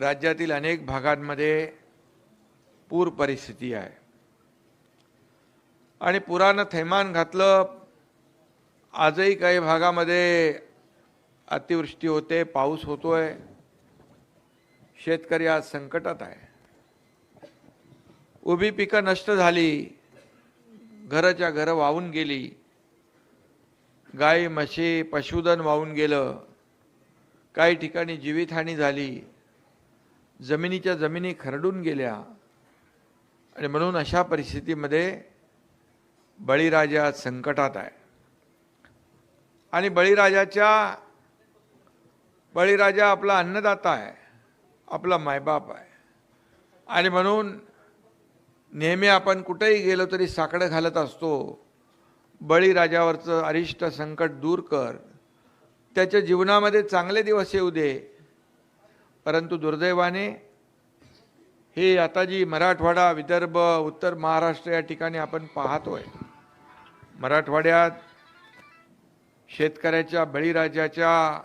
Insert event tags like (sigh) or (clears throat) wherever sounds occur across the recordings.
राज्यातील अनेक भागांमध्ये पूर परिस्थिती आहे. आणि पुरानं थैमान घातलं आजही काही भागामध्ये अतिवृष्टी होते पाऊस होतोय. शेतकरी आज संकटात आहे. उभी पिकं नष्ट झाली घराच्या घरं वाहून गेली गाई म्हशी पशुधन वाहून गेलं काही ठिकाणी जीवितहानी झाली जमिनीच्या जमिनी खरडून गेल्या. आणि म्हणून अशा परिस्थितीमध्ये बळीराजा संकटात आहे. आणि बळीराजाच्या बळीराजा आपला अन्नदाता आहे आपला मायबाप आहे. आणि म्हणून नेहमी आपण कुठेही गेलो तरी साकडं घालत असतो. बळीराजावरचं अरिष्ट संकट दूर कर. त्याच्या जीवनामध्ये चांगले दिवस येऊ दे. परंतु दुर्दैवाने हे आता जी मराठवाडा विदर्भ उत्तर महाराष्ट्र या ठिकाणी आपण पाहतोय. मराठवाड्यात शेतकऱ्याच्या बळीराजाच्या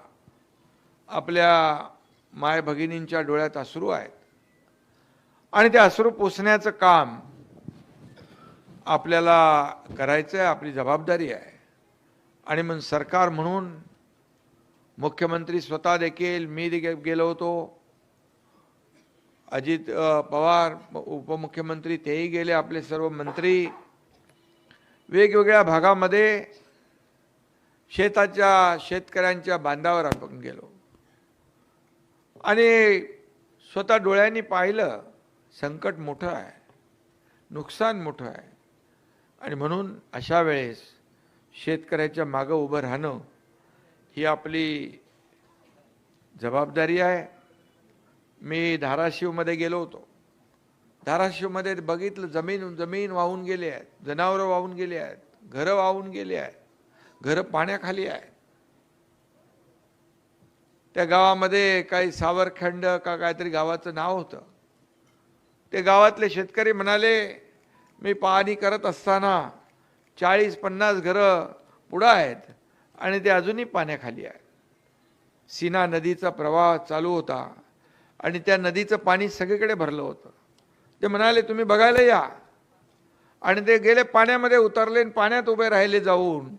आपल्या माय भगिनींच्या डोळ्यात अश्रू आहेत. आणि ते अश्रू पुसण्याचं काम आपल्याला करायचं आहे आपली जबाबदारी आहे. आणि मग सरकार म्हणून मुख्यमंत्री स्वतः देखील मी देखील गेलो होतो. अजित पवार उपमुख्यमंत्री तेही गेले आपले सर्व मंत्री. वेगवेगळ्या भागामध्ये शेताच्या शेतकऱ्यांच्या बांधावर आपण गेलो. आणि स्वतः डोळ्यांनी पाहिलं संकट मोठं आहे नुकसान मोठं आहे. आणि म्हणून अशा वेळेस शेतकऱ्याच्या मागं उभं राहणं ही आपली जबाबदारी आहे. मी धाराशिवमध्ये गेलो होतो. धाराशिवमध्ये बघितलं जमीन जमीन वाहून गेली आहेत जनावरं वाहून गेली आहेत घरं वाहून गेली आहेत घरं पाण्याखाली आहेत. त्या गावामध्ये काही सावरखंड का काहीतरी गावाचं नाव होतं. ते गावातले शेतकरी म्हणाले मी पाहणी करत असताना चाळीस पन्नास घरं पुढं आहेत. आणि ते अजूनही पाण्याखाली आहेत सीना नदीचा प्रवाह चालू होता आणि त्या नदीचं पाणी सगळीकडे भरलं होतं. ते म्हणाले तुम्ही बघायला या. आणि ते गेले पाण्यामध्ये उतरले आणि पाण्यात उभे राहिले जाऊन.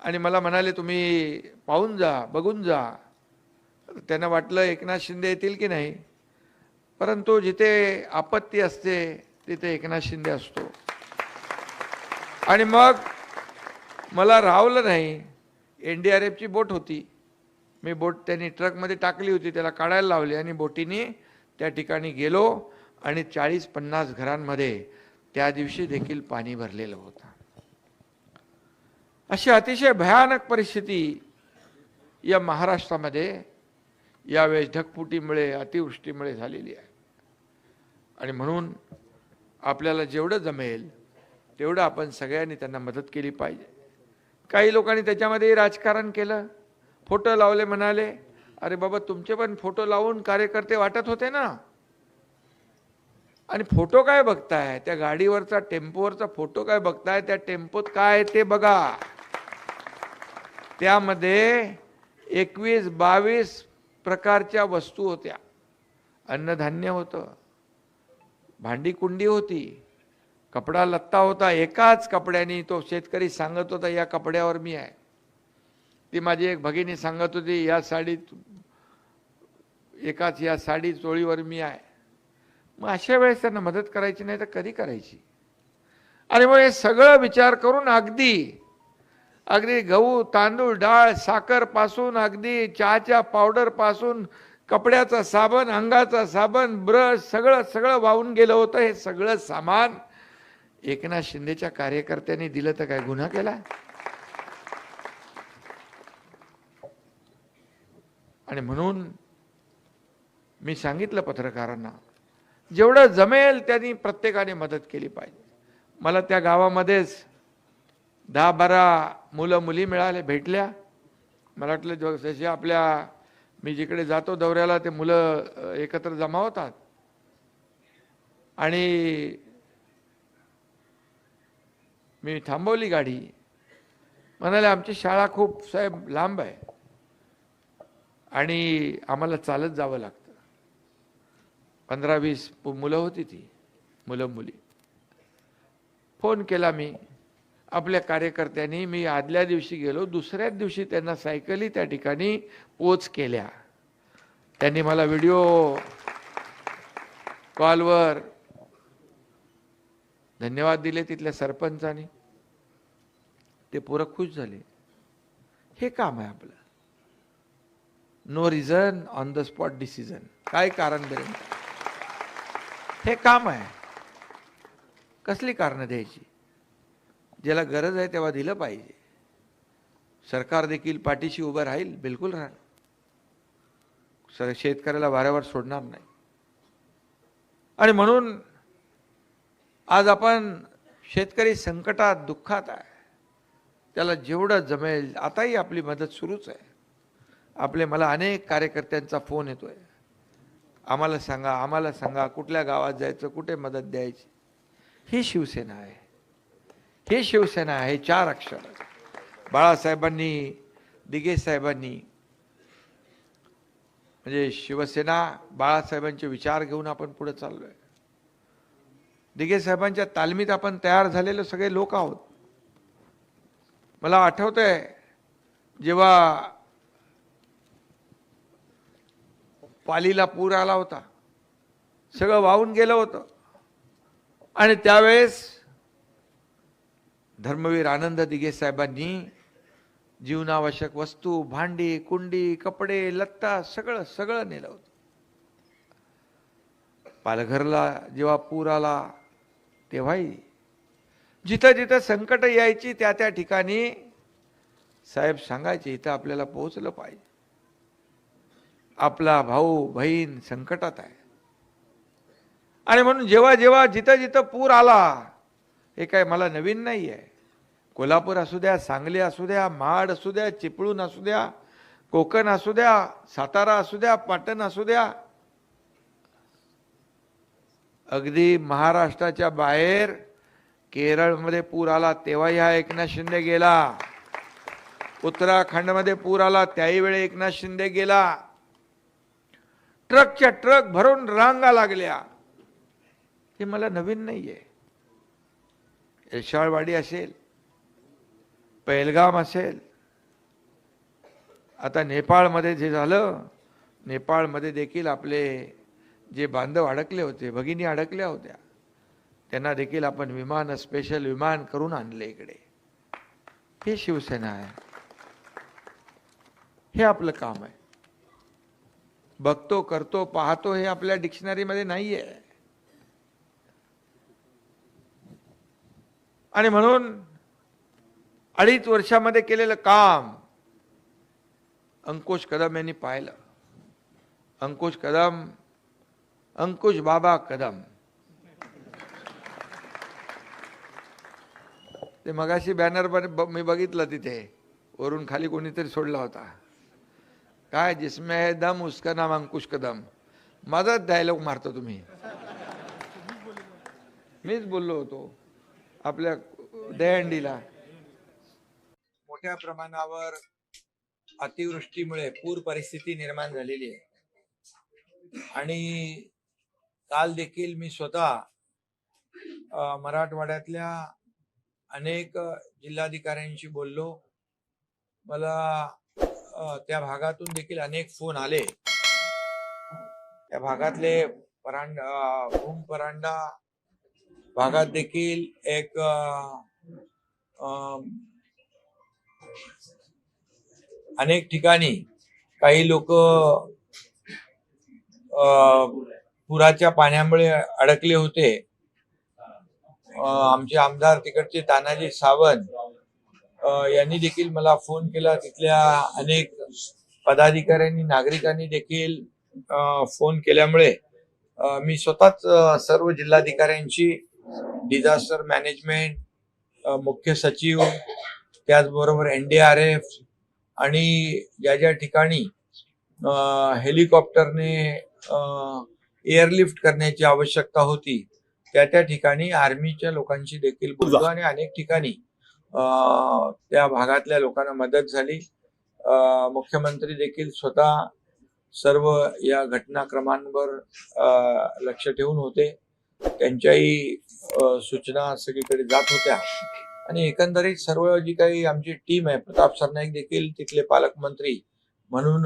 आणि मला म्हणाले तुम्ही पाहून जा बघून जा. त्यांना वाटलं एकनाथ शिंदे येतील की नाही? परंतु जिथे आपत्ती असते तिथे एकनाथ शिंदे असतो. आणि मग मला राहवलं नाही. एन डी आर एफची बोट होती. मी बोट त्यांनी ट्रकमध्ये टाकली होती त्याला काढायला लावली आणि बोटीने त्या ठिकाणी गेलो आणि चाळीस पन्नास घरांमध्ये त्या दिवशी देखील पाणी भरलेलं होतं. अशी अतिशय भयानक परिस्थिती या महाराष्ट्रामध्ये यावेळेस ढगफुटीमुळे अतिवृष्टीमुळे झालेली आहे. आणि म्हणून आपल्याला जेवढं जमेल तेवढं आपण सगळ्यांनी त्यांना मदत केली पाहिजे. काही लोकांनी त्याच्यामध्ये राजकारण केलं फोटो लावले म्हणाले अरे बाबा तुमचे पण फोटो लावून कार्यकर्ते वाटत होते ना. आणि फोटो काय बघताय? त्या गाडीवरचा टेम्पोवरचा फोटो काय बघताय? त्या टेम्पोत काय आहे ते बघा. त्यामध्ये एकवीस बावीस प्रकारच्या वस्तू होत्या. अन्नधान्य होतं. भांडी कुंडी होती. कपडा लत्ता होता एकाच कपड्याने तो शेतकरी सांगत होता या कपड्यावर मी आहे. ती माझी एक भगिनी सांगत होती या साडीत एकाच या साडी चोळीवर मी आहे. मग अशा वेळेस त्यांना मदत करायची नाही तर कधी करायची? आणि मग हे सगळं विचार करून अगदी अगदी गहू तांदूळ डाळ साखरपासून अगदी चहाच्या पावडरपासून कपड्याचा साबण अंगाचा साबण ब्रश सगळं सगळं वाहून गेलं होतं हे सगळं सामान. एकनाथ शिंदेच्या कार्यकर्त्यांनी दिलं तर काय गुन्हा केला? आणि म्हणून मी सांगितलं पत्रकारांना जेवढं जमेल त्यांनी प्रत्येकाने मदत केली पाहिजे. मला त्या गावामध्येच दहा बारा मुलं मुली मिळाले भेटल्या. मला वाटलं जशी जसे आपल्या मी जिकडे जातो दौऱ्याला ते मुलं एकत्र जमा होतात. आणि मी थांबवली गाडी. म्हणाले आमची शाळा खूप साहेब लांब आहे. आणि आम्हाला चालत जावं लागतं. पंधरा वीस मुलं होती ती मुलं मुली फोन केला मी. आपल्या कार्यकर्त्यांनी मी आदल्या दिवशी गेलो. दुसऱ्याच दिवशी त्यांना सायकली त्या ठिकाणी पोच केल्या. त्यांनी मला व्हिडिओ कॉलवर धन्यवाद दिले तिथल्या सरपंचाने. ते पोरं खुश झाले. हे काम आहे आपलं. No reason on the spot decision काय कारण बरे? हे काम आहे. कसली कारणं द्यायची? ज्याला गरज आहे तेव्हा दिलं पाहिजे. सरकार देखील पाठीशी उभं राहील बिलकुल राहणार सर शेतकऱ्याला वाऱ्यावर सोडणार नाही. आणि म्हणून आज आपण शेतकरी संकटात दुःखात आहे. त्याला जेवढं जमेल आताही आपली मदत सुरूच आहे. आपले मला अनेक कार्यकर्त्यांचा फोन येतो आहे आम्हाला सांगा आम्हाला सांगा कुठल्या गावात जायचं कुठे मदत द्यायची? ही शिवसेना आहे. ही शिवसेना आहे चार अक्षर. बाळासाहेबांनी दिगे साहेबांनी म्हणजे शिवसेना बाळासाहेबांचे विचार घेऊन आपण पुढे आहे दिघे साहेबांच्या तालमीत आपण तयार झालेले सगळे लोक आहोत. मला आठवतंय जेव्हा पालीला पूर आला होता. सगळं वाहून गेलं होतं. आणि त्यावेळेस धर्मवीर आनंद दिघे साहेबांनी जीवनावश्यक वस्तू भांडी कुंडी कपडे लत्ता सगळं सगळं नेलं होतं. पालघरला जेव्हा पूर आला तेव्हाही जिथं जिथं संकट यायची त्या त्या ठिकाणी साहेब सांगायचे इथं आपल्याला पोहोचलं पाहिजे. आपला भाऊ बहीण संकटात आहे. आणि म्हणून जेव्हा जेव्हा जिथं जिथं पूर आला हे काय मला नवीन नाही आहे कोल्हापूर असू द्या सांगली असू द्या महाड असू द्या चिपळूण असू द्या कोकण असू द्या सातारा असू द्या पाटण असू द्या अगदी महाराष्ट्राच्या बाहेर केरळमध्ये पूर आला तेव्हाही हा एकनाथ शिंदे गेला. उत्तराखंडमध्ये पूर आला त्याही वेळी एकनाथ शिंदे गेला. ट्रकच्या ट्रक भरून रांगा लागल्या. हे मला नवीन नाहीये. येशाळवाडी असेल पैलगाम असेल. आता नेपाळमध्ये जे झालं नेपाळमध्ये देखील आपले जे बांधव अडकले होते भगिनी अडकल्या होत्या त्यांना देखील आपण विमान स्पेशल विमान करून आणले इकडे. हे शिवसेना आहे. हे आपलं काम आहे. बघतो करतो पाहतो हे आपल्या डिक्शनरीमध्ये नाही आहे आणि म्हणून अडीच वर्षामध्ये केलेलं काम अंकुश कदम यांनी पाहिलं. अंकुश कदम अंकुश बाबा कदम. ते मगाशी बॅनर मी बघितलं तिथे. वरून खाली कोणीतरी सोडला होता. काय जिसमे है दम उसका नाम अंकुश कदम. माझाच डायलॉग मारतो तुम्ही. मीच बोललो होतो. आपल्या दहंडीला मोठ्या प्रमाणावर अतिवृष्टीमुळे पूर परिस्थिती निर्माण झालेली आहे. आणि काल देखील मी स्वतः मराठवाड्यातल्या अनेक जिल्हाधिकाऱ्यांशी बोललो. मला त्या भागातून देखील अनेक फोन आले. त्या भागातले परांडा भूम परांडा भागात देखील एक अ, अनेक ठिकाणी काही लोक पुराच्या पाण्यामुळे अडकले होते. आमचे आमदार तिकडचे तानाजी सावंत यांनी देखील मला फोन केला. तिथल्या अनेक पदाधिकाऱ्यांनी नागरिकांनी देखील फोन केल्यामुळे मी स्वतःच सर्व जिल्हाधिकाऱ्यांशी डिझास्टर मॅनेजमेंट मुख्य सचिव त्याचबरोबर एन डी आर एफ आणि ज्या ज्या ठिकाणी हेलिकॉप्टरने एअरलिफ्ट करण्याची आवश्यकता होती. त्या त्या ठिकाणी आर्मीच्या लोकांशी देखील बोललो आणि अनेक ठिकाणी त्या भागातल्या लोकांना मदत झाली. मुख्यमंत्री देखील स्वतः सर्व या घटनाक्रमांवर लक्ष ठेवून होते. त्यांच्याही सूचना सगळीकडे जात होत्या. आणि एकंदरीत सर्व जी काही आमची टीम आहे प्रताप सरनाईक देखील तिथले पालकमंत्री म्हणून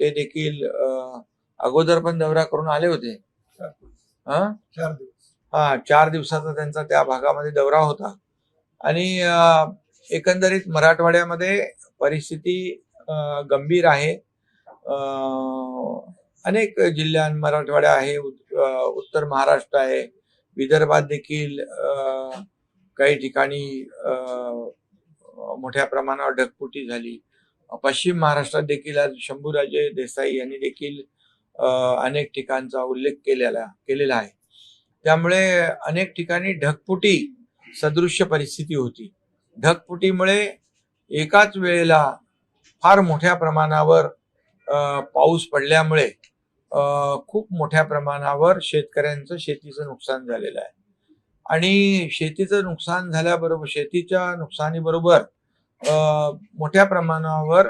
ते देखील अगोदर पण दौरा करून आले होते. हा? चार दिवस. हा चार दिवसाचा त्यांचा त्या भागामध्ये दौरा होता. आणि एकंदरीत मराठवाड्यामध्ये परिस्थिती गंभीर आहे. अनेक जिल्ह्यां मराठवाडा आहे उत्तर महाराष्ट्र आहे. विदर्भात देखील काही ठिकाणी मोठ्या प्रमाणावर ढगफुटी झाली. पश्चिम महाराष्ट्रात देखील आज शंभूराजे देसाई यांनी देखील अनेक ठिकाणचा उल्लेख केलेला केलेला आहे. त्यामुळे अनेक ठिकाणी ढगपुटी सदृश्य परिस्थिती होती. ढगपुटीमुळे एकाच वेळेला फार मोठ्या प्रमाणावर पाऊस पडल्यामुळे खूप मोठ्या प्रमाणावर शेतकऱ्यांचं शेतीचं नुकसान झालेलं आहे. आणि शेतीचं नुकसान झाल्याबरोबर शेतीच्या नुकसानीबरोबर मोठ्या प्रमाणावर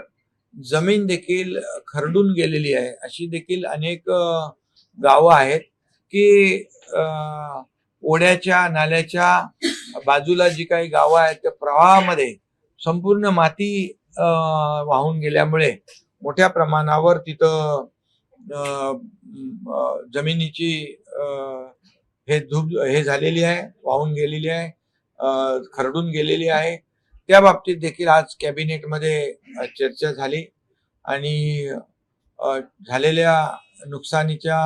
जमीन देखील खरडून गेलेली आहे. अशी देखील अनेक गावं आहेत की ओढ्याच्या नाल्याच्या बाजूला जी काही गावं आहेत त्या प्रवाहामध्ये संपूर्ण माती अ, वाहून गेल्यामुळे मोठ्या प्रमाणावर तिथं अ, जमिनीची अ, हे धूप हे झालेली आहे वाहून गेलेली आहे खरडून गेलेली आहे. त्या बाबतीत देखील आज कॅबिनेटमध्ये चर्चा झाली आणि झालेल्या नुकसानीच्या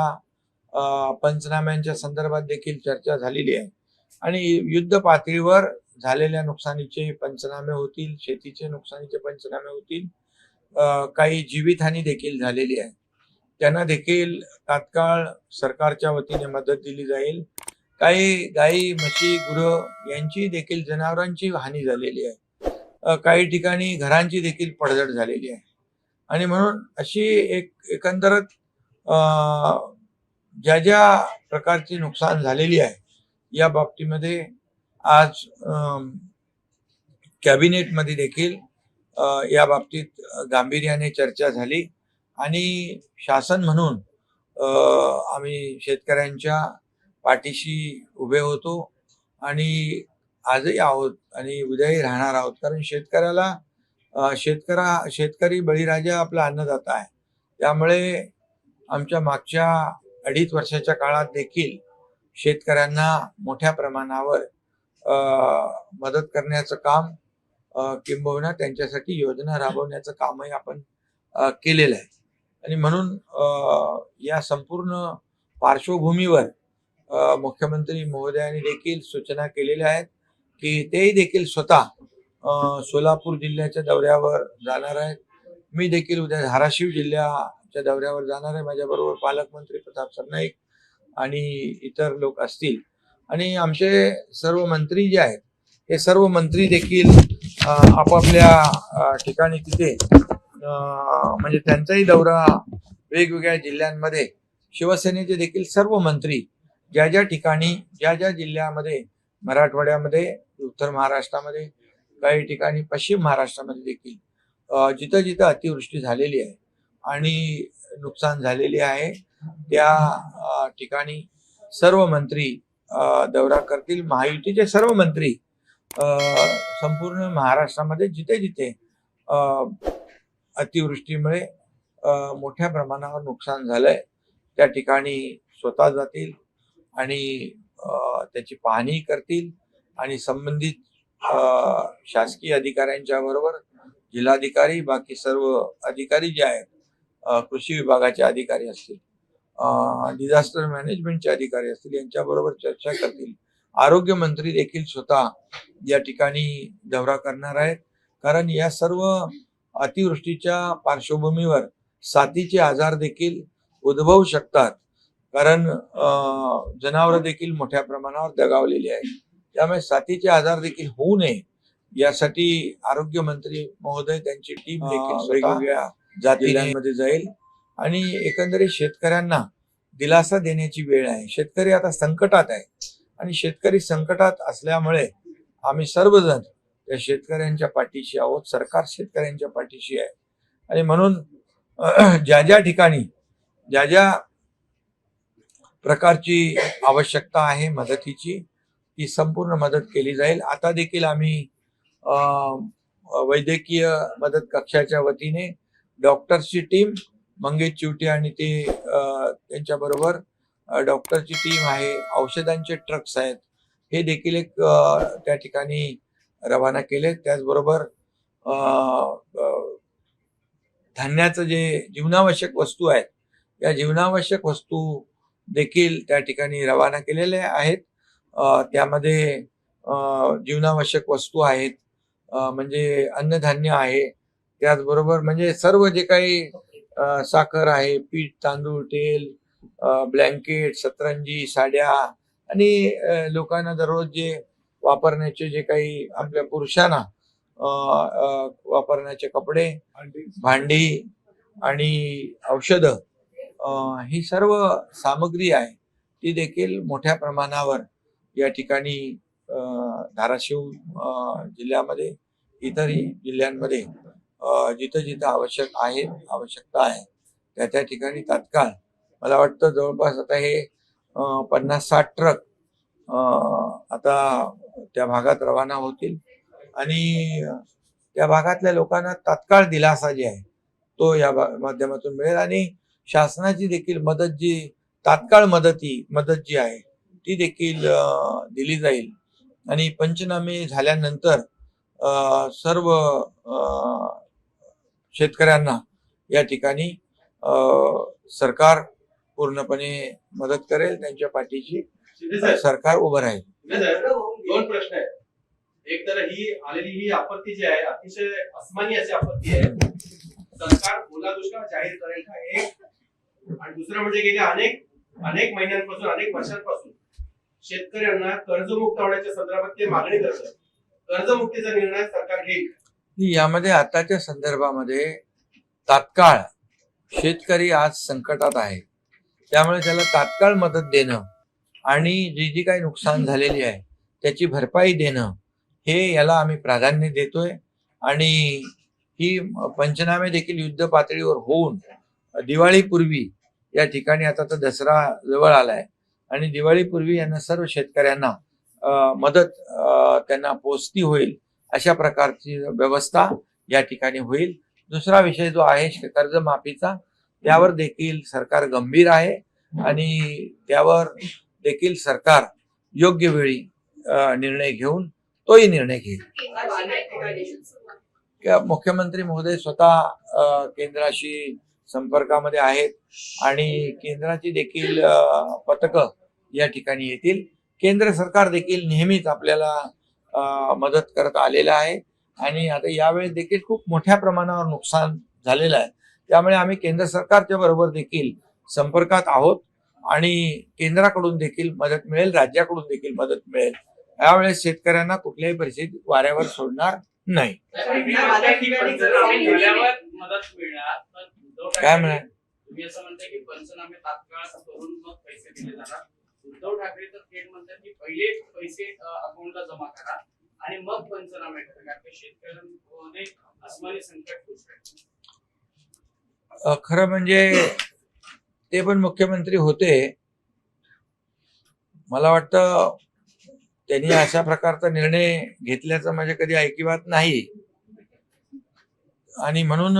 अ, पंचनाम्यांच्या संदर्भात देखील चर्चा झालेली आहे. आणि युद्ध पातळीवर झालेल्या नुकसानीचे पंचनामे होतील शेतीचे नुकसानीचे पंचनामे होतील काही जीवितहानी देखील झालेली आहे. त्यांना देखील तात्काळ सरकारच्या वतीने मदत दिली जाईल. काही गाई म्हशी गुरं यांची देखील जनावरांची हानी झालेली आहे. काही ठिकाणी घरांची देखील पडझड झालेली आहे. आणि म्हणून अशी एक एकंदरच ज्या ज्या प्रकारची नुकसान झालेली आहे या बाबतीमध्ये आज कॅबिनेटमध्ये देखील या बाबतीत गांभीर्याने चर्चा झाली आणि शासन म्हणून आम्ही शेतकऱ्यांच्या पाठीशी उभे होतो आणि आजही आहोत आणि उद्याही राहणार आहोत. कारण शेतकऱ्याला शेतकरा शेतकरी बळीराजा आपला अन्नदाता आहे. त्यामुळे आमच्या मागच्या अडीच वर्षाच्या काळात देखील शेतकऱ्यांना मोठ्या प्रमाणावर मदत करण्याचं काम किंबहुना त्यांच्यासाठी योजना राबवण्याचं कामही आपण केलेलं आहे. आणि म्हणून या संपूर्ण पार्श्वभूमीवर मुख्यमंत्री महोदयांनी देखील सूचना केलेल्या आहेत. की तेही देखील स्वतः सोलापूर जिल्ह्याच्या दौऱ्यावर जाणार आहेत. मी देखील उद्या धाराशिव जिल्ह्याच्या दौऱ्यावर जाणार आहे. माझ्याबरोबर पालकमंत्री प्रताप सरनाईक आणि इतर लोक असतील. आणि आमचे सर्व मंत्री जे आहेत हे सर्व मंत्री देखील आपापल्या ठिकाणी तिथे म्हणजे त्यांचाही दौरा वेगवेगळ्या जिल्ह्यांमध्ये शिवसेनेचे देखील सर्व मंत्री ज्या ज्या ठिकाणी ज्या ज्या जिल्ह्यामध्ये मराठवाड्यामध्ये उत्तर महाराष्ट्रामध्ये काही ठिकाणी पश्चिम महाराष्ट्रामध्ये देखील जिथं जिथं अतिवृष्टी झालेली आहे आणि नुकसान झालेली आहे त्या ठिकाणी सर्व मंत्री दौरा करतील. महायुतीचे सर्व मंत्री संपूर्ण महाराष्ट्रामध्ये जिथे जिथे अतिवृष्टीमुळे मोठ्या प्रमाणावर नुकसान झालंय त्या ठिकाणी स्वतः जातील आणि त्याची पाहणी करतील आणि संबंधित अ, शासकीय अधिकाऱ्यांच्या बरोबर जिल्हाधिकारी बाकी सर्व अधिकारी जे आहेत कृषी विभागाचे अधिकारी असतील डिझास्टर मॅनेजमेंटचे अधिकारी असतील यांच्याबरोबर चर्चा करतील. आरोग्य मंत्री देखील स्वतः या ठिकाणी दौरा करणार आहेत. कारण या सर्व अतिवृष्टीच्या पार्श्वभूमीवर साथीचे आजार देखील उद्भवू शकतात. कारण जनावरं देखील मोठ्या प्रमाणावर दगावलेली आहेत. त्यामुळे साथीचे आजार देखील होऊ नये. यासाठी आरोग्य मंत्री महोदय त्यांची टीम देखील वेगवेगळ्या जातीमध्ये जाईल. आणि एकंदरीत शेतकऱ्यांना दिलासा देण्याची वेळ आहे. शेतकरी आता संकटात आहे. आणि शेतकरी संकटात असल्यामुळे आम्ही सर्वजण त्या शेतकऱ्यांच्या पाठीशी आहोत. सरकार शेतकऱ्यांच्या पाठीशी आहे. आणि म्हणून (clears throat) ज्या ज्या ठिकाणी ज्या ज्या प्रकारची आवश्यकता आहे मदतीची. ती संपूर्ण मदत केली जाईल. आता देखील आम्ही वैद्यकीय मदत कक्षाच्या वतीने डॉक्टर्सची टीम मंगेश चिवटे आणि ते त्यांच्याबरोबर डॉक्टरची टीम आहे. औषधांचे ट्रक्स आहेत. हे देखील एक त्या ठिकाणी रवाना केले त्याचबरोबर धान्याचं जे जीवनावश्यक वस्तू आहेत या जीवनावश्यक वस्तू देखील त्या ठिकाणी रवाना केलेल्या आहेत. त्यामध्ये जीवनावश्यक वस्तू आहेत. म्हणजे अन्नधान्य आहे. त्याचबरोबर म्हणजे सर्व जे काही साखर आहे पीठ तांदूळ तेल ब्लँकेट सतरंजी साड्या आणि लोकांना दररोज जे वापरण्याचे जे काही आपल्या पुरुषांना वापरण्याचे कपडे भांडी आणि औषधं ही सर्व सामग्री आहे ती देखील मोठ्या प्रमाणावर या ठिकाणी धाराशिव जिल्ह्यामध्ये इतरही जिल्ह्यांमध्ये जिथं जिथं आवश्यक आहे आवश्यकता आहे त्या त्या ठिकाणी तात्काळ. मला वाटतं जवळपास आता हे पन्नास साठ ट्रक आता त्या भागात रवाना होतील. आणि त्या भागातल्या लोकांना तात्काळ दिलासा जे आहे तो या भा- माध्यमातून मिळेल. आणि शासनाची देखील मदत जी तात्काळ मदती मदत जी आहे ती देखील दिली जाईल. आणि पंचनामे झाल्यानंतर सर्व शेतकऱ्यांना या ठिकाणी सरकार पूर्णपणे मदत करेल त्यांच्या पाठीशी सरकार उभं राहील. दोन प्रश्न आहेत. एक तर ही आलेली ही आपत्ती जी आहे अतिशय अस्मानी अशी आपत्ती आहे. सरकार ओला दुष्काळ जाहीर करेल का? एक दुसरं म्हणजे गेल्या अनेक अनेक महिन्यांपासून अनेक वर्षांपासून शेतकऱ्यांना कर्जमुक्त होण्याच्या संदर्भात ते मागणी करतात कर्जमुक्तीचा निर्णय सरकार घेईल यामध्ये आताच्या संदर्भामध्ये तात्काळ शेतकरी आज संकटात आहे. त्यामुळे त्याला तात्काळ मदत देणं आणि जी जी काही नुकसान झालेली आहे त्याची भरपाई देणं हे याला आम्ही प्राधान्य देतोय. आणि ही पंचनामे देखील युद्ध पातळीवर होऊन दिवाळीपूर्वी या ठिकाणी आता तर दसरा जवळ आलाय. आणि दिवाळीपूर्वी यांना सर्व शेतकऱ्यांना मदत त्यांना पोचती होईल अशा प्रकारची व्यवस्था या ठिकाणी होईल. दुसरा विषय जो आहे कर्जमाफीचा त्यावर देखील सरकार गंभीर आहे आणि त्यावर देखील सरकार योग्य वेळी निर्णय घेऊन तोही निर्णय घेईल. मुख्यमंत्री महोदय स्वतः केंद्राशी संपर्कामध्ये आहेत आणि केंद्राची देखील पथक या ठिकाणी येतील. केंद्र सरकार देखील नेहमीच आपल्याला मदत करत आलेलं आहे. आणि आता यावेळेस देखील खूप मोठ्या प्रमाणावर नुकसान झालेलं आहे. त्यामुळे आम्ही केंद्र सरकारच्या बरोबर देखील संपर्कात आहोत आणि केंद्राकडून देखील मदत मिळेल राज्याकडून देखील मदत मिळेल. यावेळेस शेतकऱ्यांना कुठल्याही परिस्थितीत वाऱ्यावर सोडणार नाही. काय म्हणाल? तुम्ही असं म्हणताय की पंचनामे तात्काळ करून मग पैसे दिले जाणार उद्धव ठाकरे तर थेट म्हणतात की पहिले पैसे अकाउंटला जमा करा आणि मग पंचनामे करा. कारण की शेतकऱ्यांमध्ये अस्मानी संकट अ, खरं म्हणजे ते पण मुख्यमंत्री होते. मला वाटतं त्यांनी अशा प्रकारचा निर्णय घेतल्याचं माझ्या कधी ऐकिवात नाही. आणि म्हणून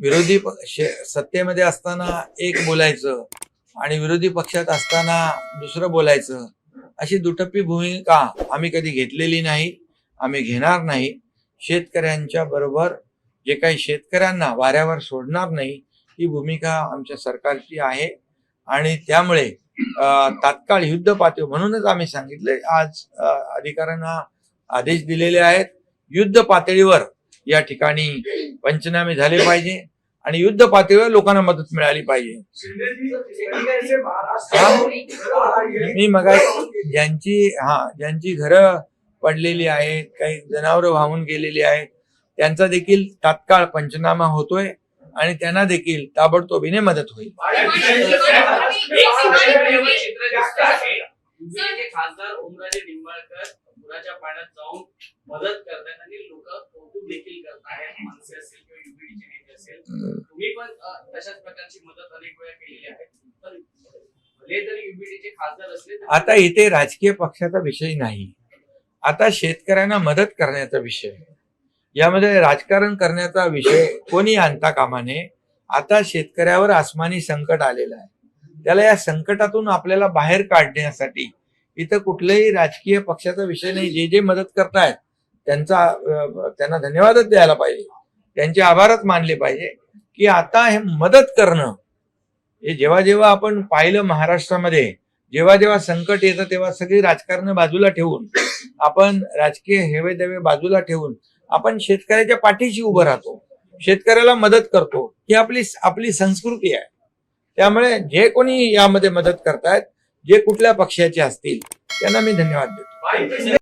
विरोधी प- शे- सत्तेमध्ये असताना एक बोलायचं आणि विरोधी पक्षात असताना दुसरं बोलायचं अशी दुटप्पी भूमिका आम्ही कधी घेतलेली नाही आम्ही घेणार नाही. शेतकऱ्यांच्या बरोबर जे काही शेतकऱ्यांना वाऱ्यावर सोडणार नाही ही भूमिका आमच्या सरकारची आहे. आणि त्यामुळे तात्काळ युद्ध पातळी म्हणूनच आम्ही सांगितले आज अधिकाऱ्यांना आदेश दिलेले आहेत. युद्ध पातळीवर या ठिकाणी पंचनामे झाले पाहिजे आणि युद्ध पातळीवर लोकांना मदत मिळाली पाहिजे मी मग ज्यांची हा ज्यांची घरं पडलेली आहेत काही जनावरं वाहून गेलेली आहेत त्यांचा देखील तात्काळ पंचनामा होतोय आणि त्यांना देखील ताबडतोबीने मदत होईल खासदार ओमराजे निंबाळकर पुराच्या पाण्यात जाऊन मदत करतात आणि लोक कौतुक देखील करत आहेत मनसे असेल किंवा युपीडीचे नेते असेल तुम्ही पण अ, तशाच प्रकारची मदत अनेक वेळा केलेली आहे. तर भले जरी युबीटीचे खासदार असले तरी आता इथे राजकीय पक्षाचा विषय नाही. आता शेतकऱ्यांना मदत करण्याचा विषय. यामध्ये राजकारण करण्याचा विषय कोणी आणता कामा नये आता शेतकऱ्यावर आसमानी संकट आलेलं आहे. त्याला या संकटातून आपल्याला बाहेर काढण्यासाठी इथं कुठल्याही राजकीय पक्षाचा विषय नाही. जे जे मदत करतायत त्यांचा त्यांना धन्यवादच द्यायला पाहिजे. त्यांचे आभारच मानले पाहिजे की आता हे मदत करणं. हे जेव्हा जेव्हा आपण पाहिलं महाराष्ट्रामध्ये जेव्हा जेव्हा संकट येतं तेव्हा सगळी राजकारण बाजूला ठेवून आपण राजकीय हेवे देवे बाजूला ठेवून आपण शेतकऱ्याच्या पाठीशी उभं राहतो. शेतकऱ्याला मदत करतो. ही आपली आपली संस्कृती आहे. त्यामुळे जे कोणी यामध्ये मदत करतायत जे कुठल्या पक्षाचे असतील त्यांना मी धन्यवाद देतो.